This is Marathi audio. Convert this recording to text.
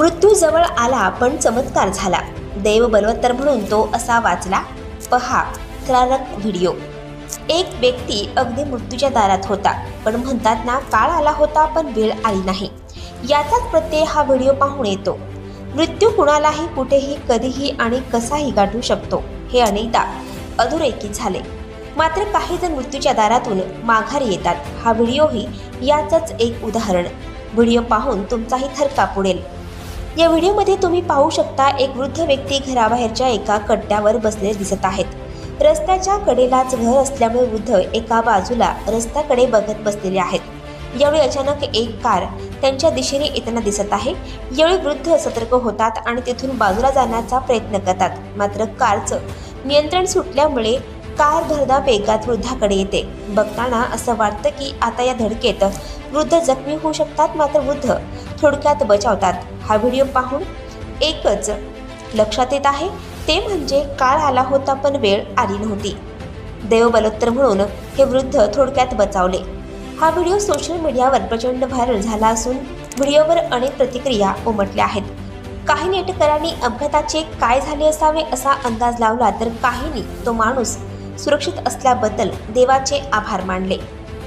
मृत्यू जवळ आला पण चमत्कार झाला. देव बलवत्तर म्हणून तो असा वाचला पहा थरारक व्हिडिओ. एक व्यक्ती अगदी मृत्यूच्या दारात होता पण म्हणतात ना काळ आला होता पण वेळ आली नाही. याचाच प्रत्यय हा व्हिडिओ पाहून येतो. मृत्यू कुणालाही कुठेही कधीही आणि कसाही गाठू शकतो हे अनेकदा अधोरेखित झाले. मात्र काही जण मृत्यूच्या दारातून माघारी येतात. हा व्हिडिओही याचंच एक उदाहरण. व्हिडिओ पाहून तुमचाही थरका पुडेल या व्हिडिओमध्ये तुम्ही पाहू शकता एक वृद्ध व्यक्ती घराबाहेरच्या एका कट्ट्यावर बसलेले दिसत आहेत. रस्त्याच्या कडेलाच घर असल्यामुळे वृद्ध एका बाजूला रस्त्याकडे बघत बसलेले आहेत. यावेळी अचानक एक कार त्यांच्या दिशेने येताना दिसत आहे. यावेळी वृद्ध सतर्क होतात आणि तिथून बाजूला जाण्याचा प्रयत्न करतात. मात्र कारचं नियंत्रण सुटल्यामुळे कार भरदा वेगात वृद्धाकडे येते. बघताना असं वाटतं की आता या धडकेत वृद्ध जखमी होऊ शकतात. मात्र वृद्ध थोडक्यात बचावतात हा व्हिडिओ पाहून एकच लक्षात येत आहे ते म्हणजे काळ आला होता पण वेळ आली नव्हती. देवबलोत्तर म्हणून हे वृद्ध थोडक्यात बचावले. हा व्हिडिओ सोशल मीडियावर प्रचंड व्हायरल झाला असून व्हिडिओवर अनेक प्रतिक्रिया उमटल्या आहेत. काही नेटकरांनी अपघाताचे काय झाले असावे असा अंदाज लावला तर काहींनी तो माणूस सुरक्षित असल्याबद्दल देवाचे आभार मानले.